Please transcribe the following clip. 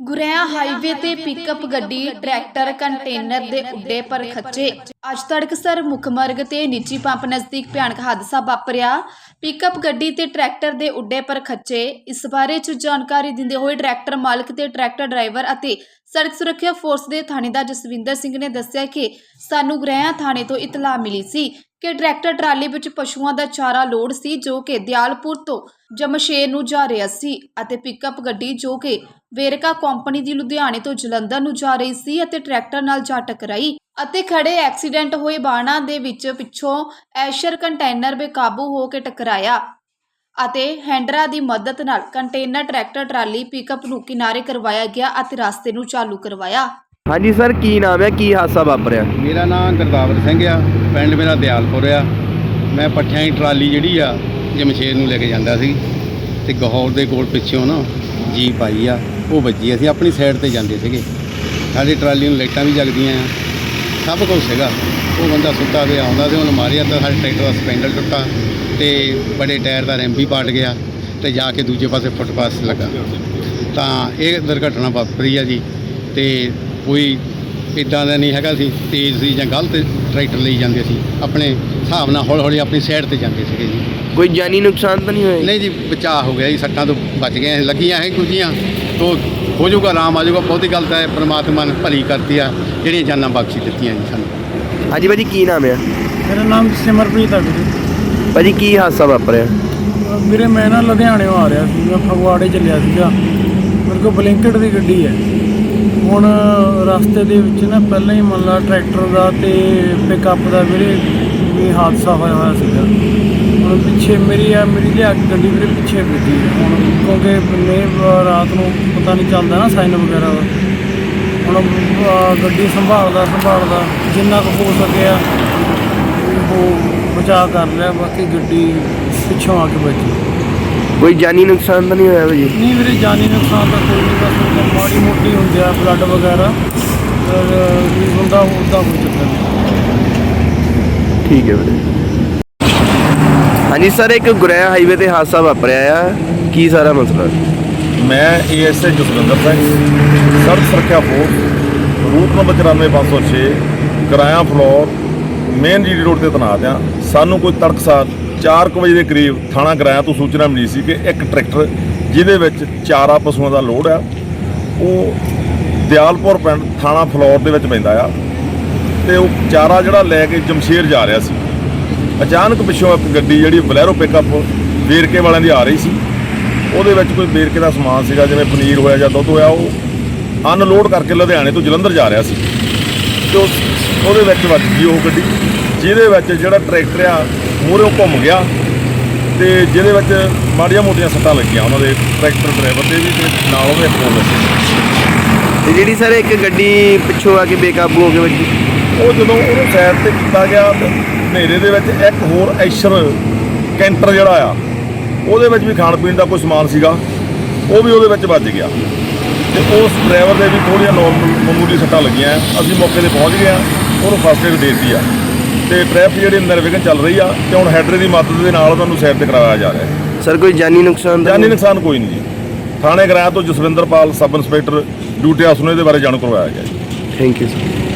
ਗੁਰੇਆ highway ਤੇ pickup ਗੱਡੀ, tractor, container ਦੇ ਉੱਡੇ ਪਰ ਖੱਚੇ ਅੱਜ ਤੜਕਸਰ ਮੁੱਖ ਤੇ ਨਿੱਜੀ ਪੰਪ ਨਜ਼ਦੀਕ ਭਿਆਨਕ ਹਾਦਸਾ ਵਾਪਰਿਆ। ਪਿਕਅਪ ਗੱਡੀ ਤੇ ਟਰੈਕਟਰ ਦੇ ਉੱਡੇ ਪਰ ਖੱਚੇ ਇਸ ਬਾਰੇ ਚ ਜਾਣਕਾਰੀ ਦਿੰਦੇ ਹੋਏ ਟਰੈਕਟਰ ਮਾਲਕ ਤੇ ਟਰੈਕਟਰ ਡਰਾਈਵਰ ਅਤੇ ਸੜਕ ਸੁਰੱਖਿਆ ਫੋਰਸ ਦੇ ਥਾਣੇਦਾਰ ਜਸਵਿੰਦਰ ਸਿੰਘ ਨੇ ਦੱਸਿਆ ਕਿ ਸਾਨੂੰ ਗੁਰੇਆ ਥਾਣੇ ਤੋਂ ਇਤਲਾਹ ਮਿਲੀ ਸੀ। ਕਿ ਟਰੈਕਟਰ ਟਰਾਲੀ ਵਿੱਚ ਪਸ਼ੂਆਂ ਦਾ ਚਾਰਾ ਲੋਡ ਸੀ, ਜੋ ਕਿ ਦਿਆਲਪੁਰ ਤੋਂ ਜਮਸ਼ੇਰ ਨੂੰ ਜਾ ਰਿਹਾ ਸੀ ਅਤੇ ਪਿਕਅਪ ਗੱਡੀ ਜੋ ਕਿ ਵੇਰਕਾ ਕੰਪਨੀ ਦੀ ਲੁਧਿਆਣੇ ਤੋਂ ਜਲੰਧਰ ਨੂੰ ਜਾ ਰਹੀ ਸੀ ਅਤੇ ਟਰੈਕਟਰ ਨਾਲ ਜਾ ਟਕਰਾਈ ਅਤੇ ਖੜੇ ਐਕਸੀਡੈਂਟ ਹੋਏ ਬਾਣਾ ਦੇ ਵਿੱਚ ਪਿੱਛੋਂ ਐਸ਼ਰ ਕੰਟੇਨਰ ਬੇਕਾਬੂ ਹੋ ਕੇ ਟਕਰਾਇਆ ਅਤੇ ਹੈਂਡਰਾਂ ਦੀ ਮਦਦ ਨਾਲ ਕੰਟੇਨਰ ਟਰੈਕਟਰ ਟਰਾਲੀ ਪਿਕਅਪ ਨੂੰ ਕਿਨਾਰੇ ਕਰਵਾਇਆ ਗਿਆ ਅਤੇ ਰਸਤੇ ਨੂੰ ਚਾਲੂ ਕਰਵਾਇਆ। ਹਾਂਜੀ ਸਰ, ਕੀ ਨਾਮ ਹੈ? ਕੀ ਹਾਦਸਾ ਵਾਪਰਿਆ? ਮੇਰਾ ਨਾਮ ਗੁਰਦਾਵਰ ਸਿੰਘ ਆ। ਪਿੰਡ ਮੇਰਾ ਦਿਆਲਪੁਰ ਆ। ਮੈਂ ਪੱਠਿਆਂ ਦੀ ਟਰਾਲੀ ਜਿਹੜੀ ਆ ਜਮਸ਼ੇਰ ਨੂੰ ਲੈ ਕੇ ਜਾਂਦਾ ਸੀ। ਤੇ ਗਹੌਰ ਦੇ ਕੋਲ ਪਿੱਛੋਂ ਨਾ ਜੀਪ ਆਈ ਆ, ਉਹ ਵੱਜੀ। ਅਸੀਂ ਆਪਣੀ ਸਾਈਡ ਤੇ ਜਾਂਦੇ ਸੀਗੇ। ਸਾਡੀ ਟਰਾਲੀ ਨੂੰ ਲਾਈਟਾਂ ਵੀ ਜਗਦੀਆਂ ਆ। ਸਭ ਕੁਝ ਸੀਗਾ। ਉਹ ਬੰਦਾ ਸੁੱਤਾ ਪਿਆ, ਆਉਂਦਾ ਤੇ ਉਹਨੂੰ ਮਾਰਿਆ ਤਾਂ ਸਾਡੇ ਟਰੈਕਟਰ ਦਾ ਸਪੈਂਡਲ ਟੁੱਟਾ ਤੇ ਬੜੇ ਟਾਇਰ ਦਾ ਰੈਂਪ ਵੀ ਪਾਟ ਗਿਆ ਤੇ ਜਾ ਕੇ ਦੂਜੇ ਪਾਸੇ ਫੁੱਟਪਾਥ 'ਤੇ ਲੱਗਾ। ਤਾਂ ਇਹ ਦੁਰਘਟਨਾ ਵਾਪਰੀ ਆ ਜੀ। ਤੇ ਕੋਈ ਇਦਾਂ ਦਾ ਨਹੀਂ ਹੈਗਾ ਸੀ ਤੇਜ਼ ਸੀ ਜਾਂ ਗਲਤ ਟਰੈਕਟਰ ਲਈ ਜਾਂਦੇ ਸੀ। ਆਪਣੇ ਹਿਸਾਬ ਨਾਲ ਹੌਲੀ ਹੌਲੀ ਆਪਣੀ ਸਾਈਡ ਤੇ ਜਾਂਦੇ ਸੀਗੇ ਜੀ। ਕੋਈ ਜਾਨੀ ਨੁਕਸਾਨ ਤਾਂ ਨਹੀਂ ਹੋਇਆ ਨਹੀਂ ਜੀ ਬਚਾਅ ਹੋ ਗਿਆ ਜੀ ਸੱਟਾਂ ਤੋਂ ਬਚ ਗਏ ਹਾਂ। ਲੱਗੀਆਂ ਹੈ ਕੁਝੀਆਂ। ਤੋਂ ਹੋ ਜਾਊਗਾ ਆਰਾਮ ਆ ਜਾਊਗਾ ਬਹੁਤੀ ਗੱਲ ਤਾਂ ਹੈ ਪ੍ਰਮਾਤਮਾ ਨੇ ਭਲੀ ਕਰਤੀ ਆ ਜਿਹੜੀਆਂ ਜਾਨਾਂ ਬਖਸ਼ੀ ਦਿੱਤੀਆਂ ਜੀ ਸਾਨੂੰ। ਹਾਂਜੀ ਭਾਜੀ ਕੀ ਨਾਮ ਹੈ ਮੇਰਾ ਨਾਮ ਸਿਮਰਪ੍ਰੀਤ ਹੈ ਵੀਰੇ। ਭਾਜੀ ਕੀ ਹਾਦਸਾ ਵਾਪਰਿਆ? ਵੀਰੇ ਮੈਂ ਨਾ ਲੁਧਿਆਣੇੋਂ ਆ ਰਿਹਾ ਸੀ ਮੈਂ ਫਗਵਾੜੇ ਚੱਲਿਆ ਸੀਗਾ। ਮੇਰੇ ਕੋਲ ਬਲਿੰਕਟ ਦੀ ਗੱਡੀ ਹੈ। ਹੁਣ ਰਸਤੇ ਦੇ ਵਿੱਚ ਨਾ ਪਹਿਲਾਂ ਹੀ ਮੰਨ ਲਾ ਟਰੈਕਟਰ ਦਾ ਤੇ ਪਿਕਅਪ ਦਾ ਵੀਰੇ ਵੀ ਹਾਦਸਾ ਹੋਇਆ ਹੋਇਆ ਸੀਗਾ। ਹੁਣ ਪਿੱਛੇ ਮੇਰੀ ਆ, ਮੇਰੀ ਲਿਆ ਕੇ ਗੱਡੀ ਵੀਰੇ ਪਿੱਛੇ ਵੱਜੀ ਹੁਣ ਕਿਉਂਕਿ ਨੇ ਰਾਤ ਨੂੰ ਪਤਾ ਨਹੀਂ ਚੱਲਦਾ ਨਾ ਸਾਈਨ ਵਗੈਰਾ ਦਾ। ਹੁਣ ਗੱਡੀ ਸੰਭਾਲਦਾ ਸੰਭਾਲਦਾ ਜਿੰਨਾ ਕੁ ਹੋ ਸਕਿਆ ਉਹ ਬਚਾਅ ਕਰ ਲਿਆ, ਬਾਕੀ ਗੱਡੀ ਪਿੱਛੋਂ ਆ ਕੇ ਵੱਜੀ ਕੋਈ ਜਾਨੀ ਨੁਕਸਾਨ ਤਾਂ ਨਹੀਂ ਹੋਇਆ ਭਾਜੀ? ਨਹੀਂ ਵੀਰੇ ਜਾਨੀ ਨੁਕਸਾਨ ਤਾਂ ਕੋਈ ਨਹੀਂ ਬਸ ਮਾੜੀ ਮੋਟੀ ਹੁੰਦੀ ਆ ਬਲੱਡ ਵਗੈਰਾ। ਪਰ ਵੀ ਹੁੰਦਾ ਹੁੰਦਾ ਕੋਈ ਚੱਕਰ ਨਹੀਂ। ਠੀਕ ਹੈ ਵੀਰੇ। ਹਾਂਜੀ ਸਰ ਇੱਕ ਗੁਰੇਆ ਹਾਈਵੇ ਤੇ ਹਾਦਸਾ ਵਾਪਰਿਆ ਆ। ਕੀ ਸਾਰਾ ਮਸਲਾ? ਮੈਂ ਏਐਸਏ ਜਸਵਿੰਦਰ ਸਿੰਘ ਸੜਕ ਸੁਰੱਖਿਆ ਫੋਰਸ ਰੂਟ ਨੰਬਰ 94506 ਕਿਰਾਇਆ ਫਲੋਰ ਮੇਨ ਜੀਡੀ ਰੋਡ ਤੇ ਤੈਨਾਤ ਆ। ਸਾਨੂੰ ਕੋਈ ਤੜਕਸਾਰ 4 ਵਜੇ ਦੇ ਕਰੀਬ ਥਾਣਾ ਕਿਰਾਇਆ ਤੋਂ ਸੂਚਨਾ ਮਿਲੀ ਸੀ ਕਿ ਇੱਕ ਟਰੈਕਟਰ ਜਿਹਦੇ ਵਿੱਚ ਚਾਰਾ ਪਸ਼ੂਆਂ ਦਾ ਲੋਡ ਆ, ਉਹ ਦਿਆਲਪੁਰ ਪਿੰਡ ਥਾਣਾ ਫਲੋਰ ਦੇ ਵਿੱਚ ਪੈਂਦਾ ਆ ਤੇ ਉਹ ਚਾਰਾ ਜਿਹੜਾ ਲੈ ਕੇ ਜਮਸ਼ੇਰ ਜਾ ਰਿਹਾ ਸੀ। ਅਚਾਨਕ ਪਿੱਛੋਂ ਇੱਕ ਗੱਡੀ ਜਿਹੜੀ ਬਲੈਰੋ ਪਿਕਅਪ ਵੇਰਕੇ ਵਾਲਿਆਂ ਦੀ ਆ ਰਹੀ ਸੀ। ਉਹਦੇ ਵਿੱਚ ਕੋਈ ਵੇਰਕੇ ਦਾ ਸਮਾਨ ਸੀਗਾ, ਜਿਵੇਂ ਪਨੀਰ ਹੋਇਆ ਜਾਂ ਦੁੱਧ ਹੋਇਆ, ਉਹ ਅਨਲੋਡ ਕਰਕੇ ਲੁਧਿਆਣੇ ਤੋਂ ਜਲੰਧਰ ਜਾ ਰਿਹਾ ਸੀ। ਤੇ ਉਸ- ਉਹਦੇ ਵਿੱਚ ਵੱਜ ਗਈ ਉਹ ਗੱਡੀ, ਜਿਹਦੇ ਵਿੱਚ ਜਿਹੜਾ ਟਰੈਕਟਰ ਆ ਮੂਹਰੋਂ ਘੁੰਮ ਗਿਆ ਤੇ ਜਿਹਦੇ ਵਿੱਚ ਮਾੜੀਆਂ ਮੋਟੀਆਂ ਸੱਟਾਂ ਲੱਗੀਆਂ ਉਹਨਾਂ ਦੇ ਟਰੈਕਟਰ ਡਰਾਈਵਰ ਦੇ ਵੀ ਤੇ ਨਾਲ ਉਹਦੇ ਸੀ ਤੇ ਜਿਹੜੀ ਸਰ ਇੱਕ ਗੱਡੀ ਪਿੱਛੋਂ ਆ ਕੇ ਬੇਕਾਬੂ ਹੋ ਕੇ ਵੱਜੀ ਉਹ ਜਦੋਂ ਉਹਨੂੰ ਸਾਈਡ ਤੇ ਕੀਤਾ ਗਿਆ ਤੇ ਹਨੇਰੇ ਦੇ ਵਿੱਚ ਇੱਕ ਹੋਰ ਐਸ਼ਰ ਕੈਂਟਰ ਜਿਹੜਾ ਆ ਉਹਦੇ ਵਿੱਚ ਵੀ ਖਾਣ ਪੀਣ ਦਾ ਕੋਈ ਸਮਾਨ ਸੀਗਾ ਉਹ ਵੀ ਉਹਦੇ ਵਿੱਚ ਵੱਜ ਗਿਆ ਤੇ ਉਸ ਡਰਾਈਵਰ ਦੇ ਵੀ ਥੋੜ੍ਹੀਆਂ ਨੋਰਮਲ ਮਾਮੂਲੀ ਸੱਟਾਂ ਲੱਗੀਆਂ। ਅਸੀਂ ਮੌਕੇ ਤੇ ਪਹੁੰਚ ਗਏ ਆ ਉਹਨੂੰ ਫਸਟ ਏਡ ਦੇ ਦਿੱਤੀ ਆ ਤੇ ਟ੍ਰੈਫਿਕ ਜਿਹੜੀ ਨਿਰਵਿਘਨ ਚੱਲ ਰਹੀ ਆ ਤੇ ਹੁਣ ਹੈਡਰ ਦੀ ਮਦਦ ਦੇ ਨਾਲ ਤੁਹਾਨੂੰ ਸਾਈਡ ਤੇ ਕਰਾਇਆ ਜਾ ਰਿਹਾ ਹੈ। ਸਰ ਕੋਈ ਜਾਨੀ ਨੁਕਸਾਨ ਤਾਂ ਜਾਨੀ ਨਹੀਂ? ਨੁਕਸਾਨ ਕੋਈ ਨਹੀਂ ਜੀ। ਥਾਣੇ ਕਿਰਾਇਆ ਤੋਂ Jaswinderpal sub inspector duty house ਨੂੰ ਇਹਦੇ ਬਾਰੇ ਜਾਣੂ ਕਰਵਾਇਆ ਗਿਆ ਜੀ। Thank you sir